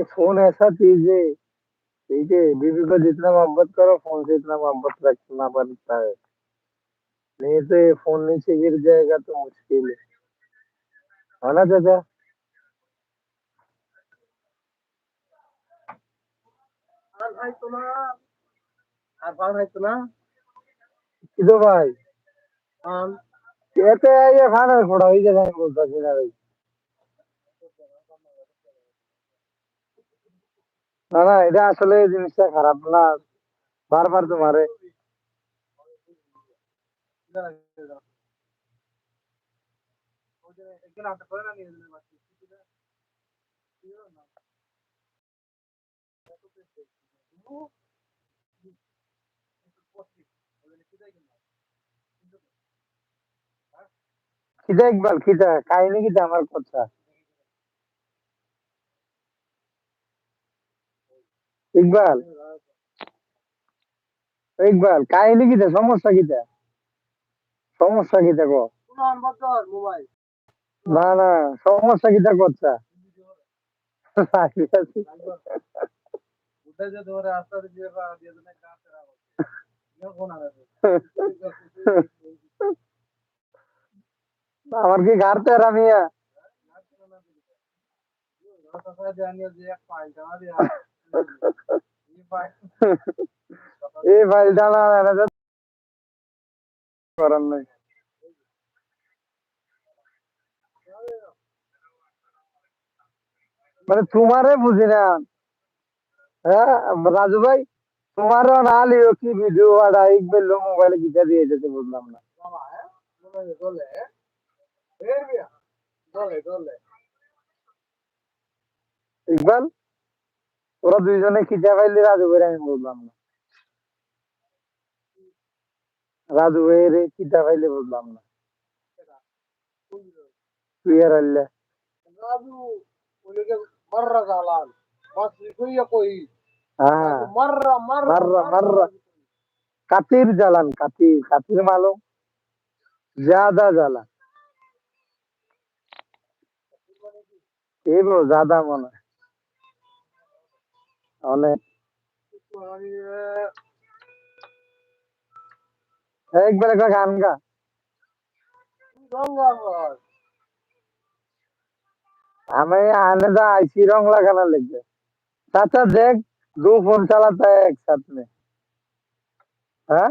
कि फ़ोन ऐसा चीज़ है ठीक है बीबी को जितना मोहब्बत करो फ़ोन से इतना मोहब्बत रखना पड़ता है। नहीं तो ये फ़ोन नीचे गिर जाएगा तो मुश्किल है। ना चाचा? हाँ भाई सुना। हाँ अरफान भाई सुना? किधर भाई? हम कहते हैं ये खाना थोड़ा ही जगह बोलता भाई না না, এটা আসলে জিনিসটা খারাপ না। বারবার তোমারে। খিদা ইকবাল খিদা কাহিনী কিটা আমার কথা? ইকবাল? ইকবাল কাহিনী সমস্যা সমস্যা না না সমস্যা করছা? আমার কি ঘাড়তে রামিয়া এই না, করার নাই। মানে তোমারে বুঝি না। হ্যাঁ রাজু ভাই তোমারও না লিও কি ভিডিও আড়া ইকবাল মোবাইলে গিটা দিয়ে যেতে বুঝলাম না। ইকবাল? ওরা দুইজনে কি খাইলে রাজু ভাইয়ের আমি বুঝলাম না। রাজু ভাইয়ের কি জায়গাইলে বুঝলাম না। তুই আর আল্লাহ রাজু ওইকে মাররা জালাল হ্যাঁ। কাতির জালান কাতির কাতির মালো জাদা জালান এই জাদা মনে হয়। অনেক একবার একটা গান গা। আমি আনে দা আইছি রং লাগানা লাগবে চাচা দেখ, দু ফোন চালাতে একসাথে। হ্যাঁ?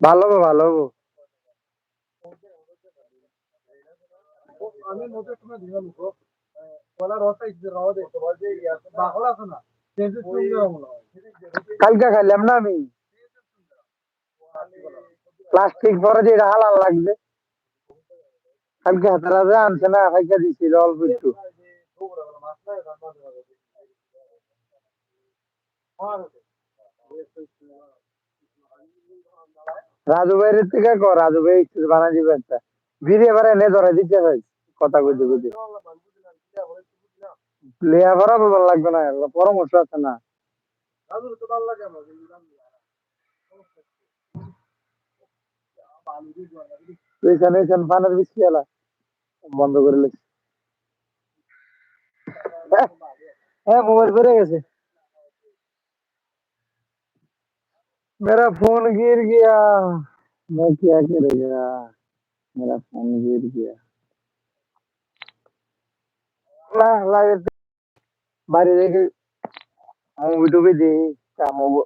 ভালো গো ভালো গো। আমি মধ্যে তুমি দিলাম তো কলা রসা ইচ্ছে রাও দে তোমার যে বাকলা আছে না? কালকে খাইলাম না আমি? প্লাস্টিক পরে যে হালাল লাগবে। আনছে না দিছিল রাজু ভাইয়ের থেকে কর রাজু ভাই একটু বানা দিবে একটা বিড়ি এবার এনে ধরে দিতে ভাই কথা কইতে কইতে লেয়া ভরা লাগবে না, পরামর্শ আছে না। এখানে এখানে পানের বেশি এলা বন্ধ করে লেছি হ্যাঁ মোবাইল বেড়ে গেছে मेरा फोन गिर गया मैं क्या करेगा मेरा फोन गिर गया ला ला বাড়ি থেকে মুভি টুভি দিই কাম হবো